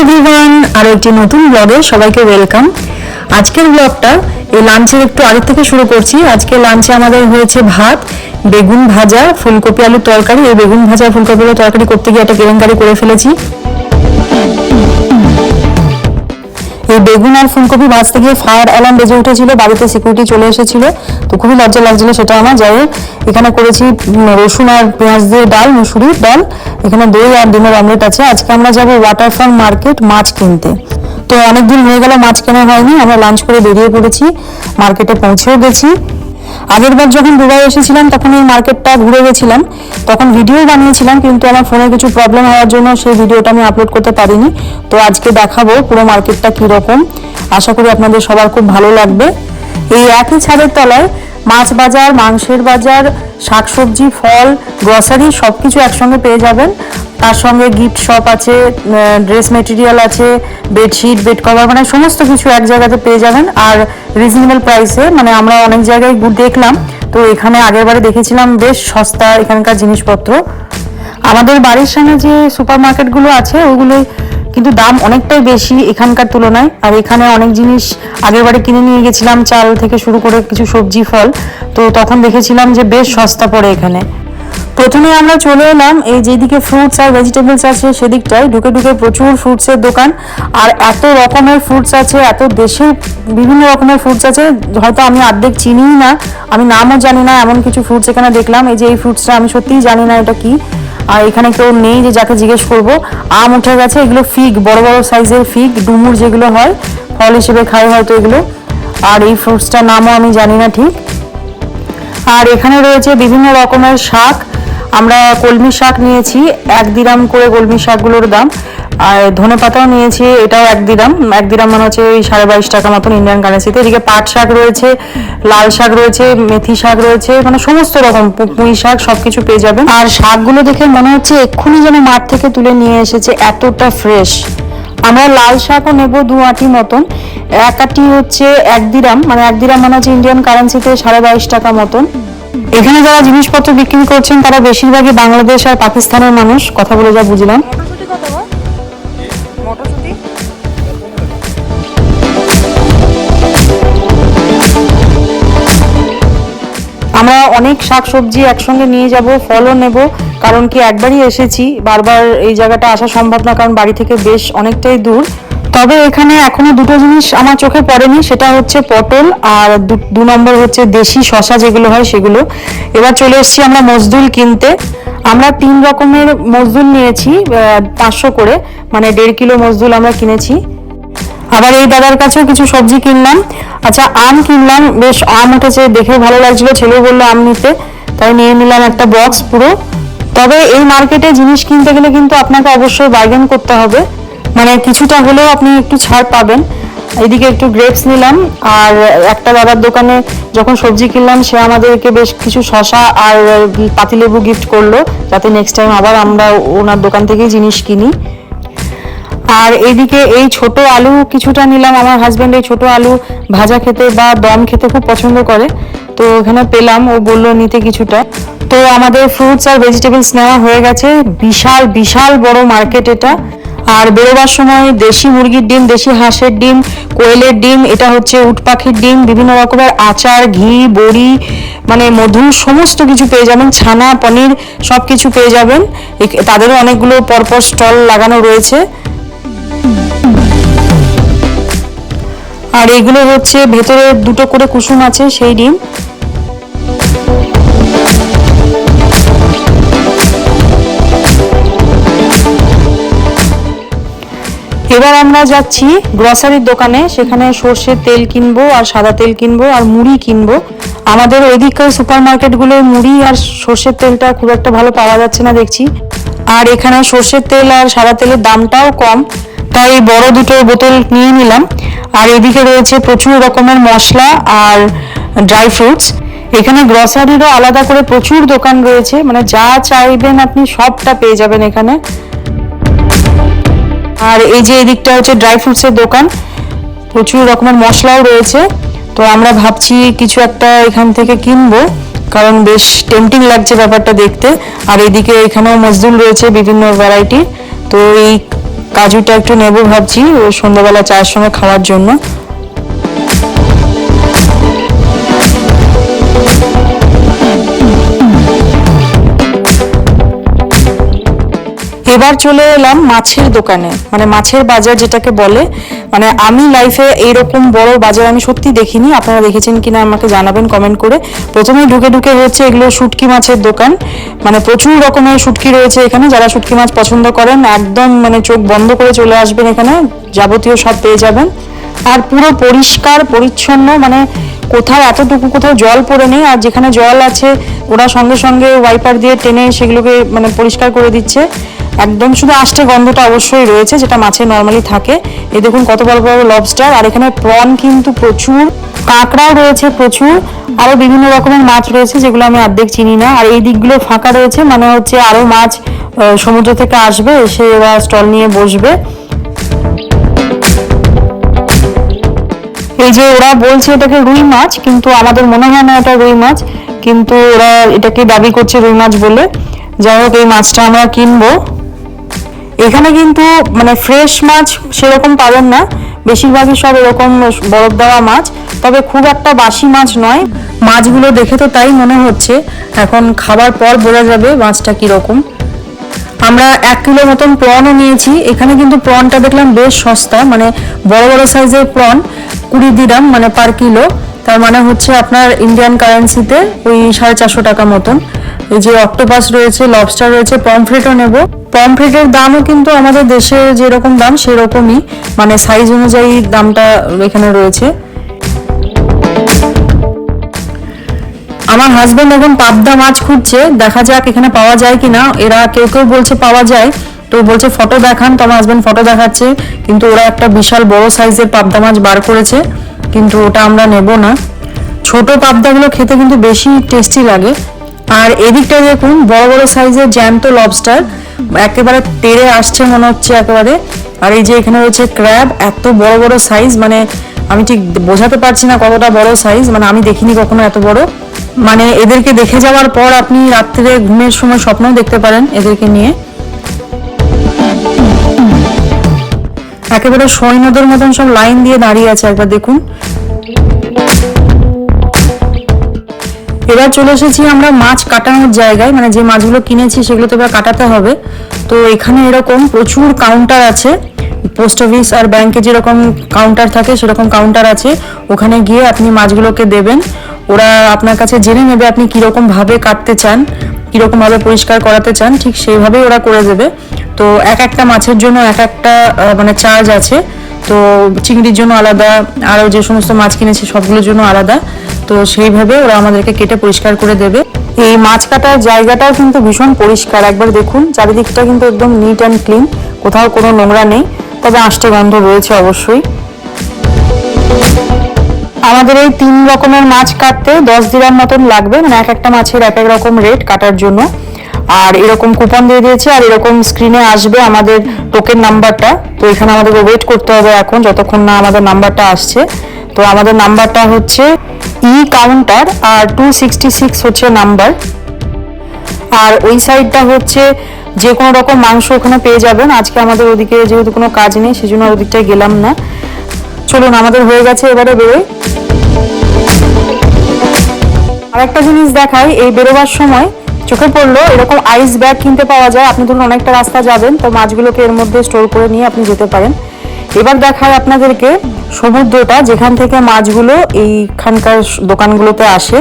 Everyone আর একটি নতুন ব্লগে সবাইকে ওয়েলকাম আজকের ব্লগটা এই লাঞ্চের একটু আগে থেকে শুরু করছি। আজকে লাঞ্চে আমাদের হয়েছে ভাত, বেগুন ভাজা, ফুলকপি আলুর তরকারি। এই বেগুন ভাজা, ফুলকপি আলুর তরকারি করতে গিয়ে একটা কেলেঙ্কারি করে ফেলেছি। বেগুন আর ফুলকপি ভাজতে গিয়ে ফায়ার অ্যালার্ম বেজে উঠেছিল, বাড়িতে সিকিউরিটি চলে এসেছিল। তো খুবই লজ্জা লাগছিল সেটা আমার, যাই এখানে করেছি রসুন আর পেঁয়াজ দিয়ে ডাল, মুসুরির ডাল। এখানে দই আর ডিমের অমলেট আছে। আজকে আমরা যাব ওয়াটারফ্রন্ট মার্কেট মাছ কিনতে। তো অনেকদিন হয়ে গেল মাছ কেনা হয়নি, আমরা লাঞ্চ করে বেরিয়ে পড়েছি। মার্কেটে পৌঁছেও গেছি। আগের বার যখন দুবাই এসেছিলাম, তখন এই মার্কেটটা ঘুরে গেছিলাম। তখন ভিডিও বানিয়েছিলাম, কিন্তু আমার ফোনে কিছু প্রবলেম হওয়ার জন্য সেই ভিডিওটা আমি আপলোড করতে পারিনি। তো আজকে দেখাবো পুরো মার্কেটটা কীরকম। আশা করি আপনাদের সবার খুব ভালো লাগবে। এই একই ছাদের তলায় মাছ বাজার, মাংসের বাজার, শাকসবজি, ফল গ্রসারি সব কিছু একসঙ্গে পেয়ে যাবেন। তার সঙ্গে গিফট শপ আছে ড্রেস মেটেরিয়াল আছে বেডশিট বেড কভার মানে সমস্ত কিছু এক জায়গাতে পেয়ে যাবেন। আর রিজনেবল প্রাইসে মানে আমরা অনেক জায়গায় দেখলাম, তো এখানে আগের বারে দেখেছিলাম বেশ সস্তা এখানকার জিনিসপত্র। আমাদের বাড়ির সামনে যে সুপার মার্কেটগুলো আছে ওগুলো কিন্তু দাম অনেকটাই বেশি এখানকার তুলনায়। আর এখানে অনেক জিনিস আগের বারে কিনে নিয়ে গেছিলাম, চাল থেকে শুরু করে কিছু সবজি, ফল। তো তখন দেখেছিলাম যে বেশ সস্তা পড়ে এখানে। প্রথমে আমরা চলে এলাম এই যেদিকে ফ্রুটস আর ভেজিটেবলস আছে সেদিকটায়। ঢুকে ঢুকে প্রচুর ফ্রুটসের দোকান। আর এত রকমের ফ্রুটস আছে, এত দেশের বিভিন্ন রকমের ফ্রুটস আছে। হয়তো আমি অর্ধেক চিনিই না, আমি নামও জানি না, এমন কিছু ফ্রুটস এখানে দেখলাম। এই যে এই ফ্রুটসটা আমি সত্যিই জানি না এটা কি। আর এখানে কেউ নেই যে যাকে জিজ্ঞেস করব। আম উঠে গেছে, এগুলো ফিগ বড় বড় সাইজের ফিগ ডুমুর যেগুলো হয়, ফল হিসেবে খাই হয়তো এগুলো। আর এই ফ্রুটসটার নামও আমি জানি না ঠিক। আর এখানে রয়েছে বিভিন্ন রকমের শাক। আমরা কলমি শাক নিয়েছি, এক দিরাম করে কলমি শাকগুলোর দাম। আর ধনে পাতাও নিয়েছি, এটাও এক দিরাম। এক দিরাম মানে হচ্ছে ওই সাড়ে বাইশ টাকা মতন ইন্ডিয়ান কারেন্সিতে এদিকে পাট শাক রয়েছে, লাল শাক রয়েছে, মেথি শাক রয়েছে মানে সমস্ত রকম পুঁই শাক সব কিছু পেয়ে যাবেন। আর শাকগুলো দেখে মনে হচ্ছে এক্ষুনি যেন মাঠ থেকে তুলে নিয়ে এসেছে এতটা ফ্রেশ আমরা লাল শাকও নেব দু আটি মতন। এক আটি হচ্ছে এক দিরাম মানে এক দিরাম মানে হচ্ছে ইন্ডিয়ান কারেন্সিতে সাড়ে বাইশ টাকা মতন। এখানে যারা জিনিসপত্র বিক্রি করছেন তারা বেশিরভাগই বাংলাদেশ আর পাকিস্তানের মানুষ। কথা বলে যা বুঝলাম। আমরা অনেক শাকসবজি একসঙ্গে নিয়ে যাব ফলও নেব কারণ কি একবারই এসেছি। বারবার এই জায়গাটা আসা সম্ভব না কারণ বাড়ি থেকে বেশ অনেকটাই দূর। তবে এখানে এখনও দুটো জিনিস আমার চোখে পড়েনি, সেটা হচ্ছে পটল আর দু- নম্বর হচ্ছে দেশি শশা যেগুলো হয় সেগুলো। এবার চলে এসেছি আমরা মজদুল কিনতে। আমরা তিন রকমের মজদুল নিয়েছি পাঁচশো করে মানে দেড় কিলো মজদুল আমরা কিনেছি। আবার এই দাদার কাছেও কিছু সবজি কিনলাম। আচ্ছা আম কিনলাম, বেশ আম উঠেছে, দেখে ভালো লাগছিল, ছেলেও বলল আম নিতে। তাই নিয়ে নিলাম একটা বক্স পুরো। তবে এই মার্কেটে জিনিস কিনতে গেলে কিন্তু আপনাকে অবশ্যই বার্গেন করতে হবে। মানে কিছুটা হলেও আপনি একটু ছাড় পাবেন। এদিকে একটু গ্রেপস নিলাম, আর একটা দাদার দোকানে যখন সবজি কিনলাম, সে আমাদেরকে বেশ কিছু শশা আর পাতিলেবু গিফট করল, যাতে নেক্সট টাইম আবার আমরা ওনার দোকান থেকেই জিনিস কিনি। আর এইদিকে এই ছোট আলু কিছুটা নিলাম, আমার হাজবেন্ড এই ছোট আলু ভাজা খেতে বা দম খেতে খুব পছন্দ করে। তো ওখানে পেলাম, ও বলল নিতে কিছুটা। তো আমাদের ফ্রুটস আর ভেজিটেবলস নেওয়া হয়ে গেছে, বিশাল বিশাল বড় মার্কেট এটা। আর বেরোবার সময় দেশি মুরগির ডিম, দেশি হাঁসের ডিম, কোয়েলের ডিম, এটা হচ্ছে উট পাখির ডিম, বিভিন্ন রকমের আচার, ঘি, বড়ি মানে মধু, সমস্ত কিছু পেয়ে যাবেন, ছানা, পনির সব কিছু পেয়ে যাবেন। তাদেরও অনেকগুলো পরপর স্টল লাগানো রয়েছে। আর এগুলো হচ্ছে ভেতরে দুটো করে কুসুম আছে, সেই ডিম। এবার আমরা যাচ্ছি গ্রসারির দোকানে। সেখানে সর্ষের তেল কিনবো আর সাদা তেল কিনবো আর মুড়ি কিনবো। আমাদের ওইদিককার সুপার মার্কেটগুলোয় মুড়ি আর সর্ষের তেলটা খুব একটা ভালো পাওয়া যাচ্ছে না দেখছি। আর এখানে সর্ষের তেল আর সাদা তেলের দামটাও কম। তাই বড় দুটো বোতল নিয়ে নিলাম। আর এদিকে রয়েছে প্রচুর রকমের মশলা আর ড্রাই ফ্রুটস এখানে গ্রসারিরও আলাদা করে প্রচুর দোকান রয়েছে। মানে যা চাইবেন আপনি সবটা পেয়ে যাবেন এখানে। আর এই যে এদিকটা হচ্ছে ড্রাই ফ্রুটসের দোকান, প্রচুর রকমের মশলাও রয়েছে। তো আমরা ভাবছি কিছু একটা এখান থেকে কিনবো, কারণ বেশ টেম্পটিং লাগছে ব্যাপারটা দেখতে। আর এদিকে এখানেও মজদুল রয়েছে বিভিন্ন ভ্যারাইটি তো এই কাজুটা একটু নেব ভাবছি সন্ধ্যাবেলা চায়ের সঙ্গে খাওয়ার জন্য। এবার চলে এলাম মাছের দোকানে। মানে মাছের বাজার যেটাকে বলে। মানে আমি লাইফে এইরকম বড় বাজার আমি সত্যি দেখিনি। আপনারা দেখেছেন কিনা আমাকে জানাবেন কমেন্ট করে। প্রথমেই ঢুকে ঢুকে হচ্ছে এগুলো শুটকি মাছের দোকান। মানে প্রচুর রকমের শুটকি রয়েছে এখানে। যারা শুটকি মাছ পছন্দ করেন, একদম মানে চোখ বন্ধ করে চলে আসবেন এখানে। যাবতীয় সব পেয়ে যাবেন। আর পুরো পরিষ্কার, পরিচ্ছন্ন মানে কোথাও এতটুকু কোথাও জল পড়ে নেই। আর যেখানে জল আছে, ওরা সঙ্গে সঙ্গে ওয়াইপার দিয়ে টেনে সেগুলোকে মানে পরিষ্কার করে দিচ্ছে। একদম শুধু আষ্টে গন্ধটা অবশ্যই রয়েছে, যেটা মাছে নর্মালি থাকে। এই দেখুন কত বড় বড় লবস্টার আর এখানে প্রন কিন্তু প্রচুর, কাঁকড়াও রয়েছে প্রচুর আরও বিভিন্ন রকমের মাছ রয়েছে, যেগুলো আমি অর্ধেক চিনি না। আর এই দিকগুলো ফাঁকা রয়েছে মানে হচ্ছে আরও মাছ সমুদ্র থেকে আসবে, এসে এরা স্টল নিয়ে বসবে। এই যে ওরা বলছে এটাকে রুই মাছ, কিন্তু আমাদের মনে হয় না এটা রুই মাছ, কিন্তু ওরা এটাকে দাবি করছে রুই মাছ বলে। যাই হোক, এই মাছটা আমরা কিনবো। এখানে কিন্তু মানে ফ্রেশ মাছ সেরকম পাবেন না। বেশিরভাগই সব এরকম বরফ দেওয়া মাছ, তবে খুব একটা বাসি মাছ নয়। মাছগুলো দেখে তো তাই মনে হচ্ছে। এখন খাবার পর বোঝা যাবে মাছটা কীরকম। আমরা এক কিলো মতন প্রনও নিয়েছি। এখানে কিন্তু প্রনটা দেখলাম বেশ সস্তা মানে বড় বড় সাইজের প্রন, কুড়ি দিরাম মানে পার কিলো। তার মানে হচ্ছে আপনার ইন্ডিয়ান কারেন্সিতে ওই সাড়ে চারশো টাকা মতন। এই যে অক্টোপাস রয়েছে লবস্টার রয়েছে পমফ্রেটও নেব। পমফ্রেটের দামও কিন্তু আমাদের দেশে যেরকম দাম, সেরকমই। মানে সাইজ অনুযায়ী দামটা এখানে রয়েছে। আমার হাজবেন্ড এখন পাবদা মাছ খুঁজছে। দেখা যাক এখানে পাওয়া যায় কিনা। এরা কেউ কেউ বলছে পাওয়া যায়। তো বলছে, ফটো দেখান। তো আমার হাজবেন্ড ফটো দেখাচ্ছে। কিন্তু ওরা একটা বিশাল বড় সাইজের পাবদা মাছ বার করেছে। কিন্তু ওটা আমরা নেব না। ছোট পাবদাগুলো খেতে কিন্তু বেশি টেস্টি লাগে। আর এদিকটা দেখুন, বড় বড় সাইজের জ্যান্ত লবস্টার একেবারে তেড়ে আসছে মনে হচ্ছে একেবারে। আর এই যে এখানে রয়েছে ক্র্যাব এত বড় বড় সাইজ মানে আমি ঠিক বোঝাতে পারছি না কতটা বড় সাইজ মানে আমি দেখিনি কখনো এত বড়। মানে এদেরকে দেখে যাওয়ার পর আপনি রাত্রে ঘুমের সময় স্বপ্নও দেখতে পারেন এদেরকে নিয়ে। একেবারে সৈন্যদের মতন সব লাইন দিয়ে দাঁড়িয়ে আছে, একবার দেখুন। এবার চলে এসেছি আমরা মাছ কাটানোর জায়গায়। মানে যে মাছগুলো কিনেছি সেগুলো তো এবার কাটাতে হবে। তো এখানে এরকম প্রচুর কাউন্টার আছে। পোস্ট অফিস আর ব্যাংকে যেরকম কাউন্টার থাকে, সেরকম কাউন্টার আছে। ওখানে গিয়ে আপনি মাছগুলোকে দেবেন। ওরা আপনার কাছে জেনে নেবে আপনি কীরকম ভাবে কাটতে চান, কীরকম ভাবে পরিষ্কার করাতে চান, ঠিক সেইভাবেই ওরা করে দেবে। তো এক একটা মাছের জন্য এক একটা মানে চার্জ আছে। তো চিংড়ির জন্য আলাদা, আরও যে সমস্ত মাছ কিনেছি সবগুলোর জন্য আলাদা। তো সেইভাবে ওরা আমাদেরকে কেটে পরিষ্কার করে দেবে। এই মাছ কাটার জায়গাটাও কিন্তু ভীষণ পরিষ্কার। একবার দেখুন, চারিদিকটা কিন্তু একদম নিট অ্যান্ড ক্লিন কোথাও কোনো নোংরা নেই, তবে আষ্টে গন্ধ রয়েছে অবশ্যই। আমাদের এই তিন রকমের মাছ কাটতে দশ দিনের মতন লাগবে মানে এক একটা মাছের এক এক রকম রেট কাটার জন্য। আর এরকম কুপন দিয়ে দিয়েছে, আর এরকম স্ক্রিনে আসবে আমাদের টোকেন নাম্বারটা তো এখানে আমাদের ওয়েট করতে হবে এখন, যতক্ষণ না আমাদের নাম্বারটা আসছে। তো আমাদের নাম্বারটা হচ্ছে E counter R two sixty six হচ্ছে নাম্বার আর ওই সাইডটা হচ্ছে যে কোনো রকম মাংস ওখানে পেয়ে যাবেন। আজকে আমাদের ওদিকে যেহেতু কোনো কাজ নেই, সেজন্য আর ওদিকটায় গেলাম না। চলুন, আমাদের হয়ে গেছে এবারে বেরোই। আর একটা জিনিস দেখাই, এই বেরোবার সময় চোখে পড়ল, এরকম আইস ব্যাগ কিনতে পাওয়া যায়। আপনি ধরুন অনেকটা রাস্তা যাবেন, তো মাছগুলোকে এর মধ্যে স্টোর করে নিয়ে আপনি যেতে পারেন। এবার দেখায় আপনাদেরকে সমুদ্রটা যেখান থেকে মাছগুলো এইখানকার দোকানগুলোতে আসে।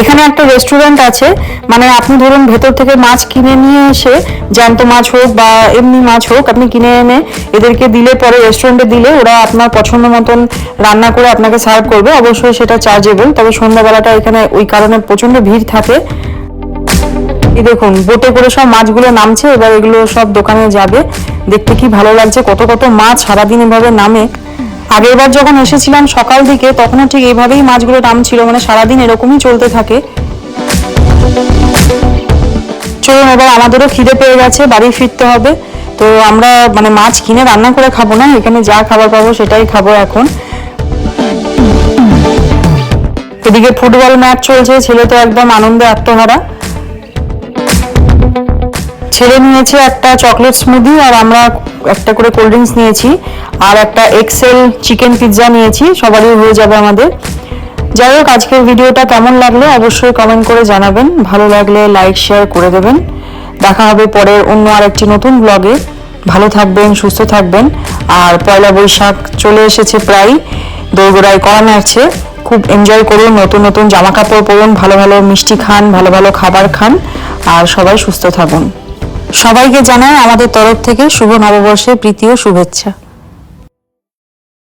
এখানে একটা রেস্টুরেন্ট আছে। মানে আপনি ধরুন ভেতর থেকে মাছ কিনে নিয়ে এসে জ্যান্ত মাছ হোক বা এমনি মাছ হোক আপনি কিনে এনে এদেরকে দিলে, পরে রেস্টুরেন্টে দিলে ওরা আপনার পছন্দ মতন রান্না করে আপনাকে সার্ভ করবে। অবশ্যই সেটা চার্জেবল তবে সন্ধ্যাবেলাটা এখানে ওই কারণে প্রচণ্ড ভিড় থাকে। এই দেখুন বোটে করে সব মাছগুলো নামছে। এবার এগুলো সব দোকানে যাবে। দেখতে কি ভালো লাগছে। কত কত মাছ সারাদিন এভাবে নামে। আগের বার যখন এসেছিলাম সকাল দিকে, তখনও ঠিক এইভাবেই মাছগুলো নামছিল মানে সারাদিন এরকমই চলতে থাকে। চলুন, এবার আমাদেরও খিদে পেয়ে গেছে, বাড়ি ফিরতে হবে। তো আমরা মানে মাছ কিনে রান্না করে খাব না, এখানে যা খাবার পাবো সেটাই খাব এখন। এদিকে ফুটবল ম্যাচ চলছে, ছেলে তো একদম আনন্দে আত্মহারা। ছেলে নিয়েছে একটা চকলেট স্মুদি আর আমরা একটা করে কোল্ড ড্রিঙ্কস নিয়েছি আর একটা এক্সেল চিকেন পিৎজা নিয়েছি, সবারই হয়ে যাবে আমাদের। যাই হোক, আজকের ভিডিওটা কেমন লাগল অবশ্যই কমেন্ট করে জানাবেন। ভালো লাগলে লাইক শেয়ার করে দেবেন। দেখা হবে পরের অন্য আরেকটি নতুন ব্লগে ভালো থাকবেন, সুস্থ থাকবেন। আর পয়লা বৈশাখ চলে এসেছে প্রায়। দোরগোড়ায় করা নাড়ছে খুব এনজয় করুন, নতুন নতুন জামা কাপড় পরুন, ভালো ভালো মিষ্টি খান, ভালো ভালো খাবার খান। আর সবাই সুস্থ থাকুন। সবাইকে জানাই আমাদের তরফ থেকে শুভ নববর্ষের প্রীতি ও শুভেচ্ছা।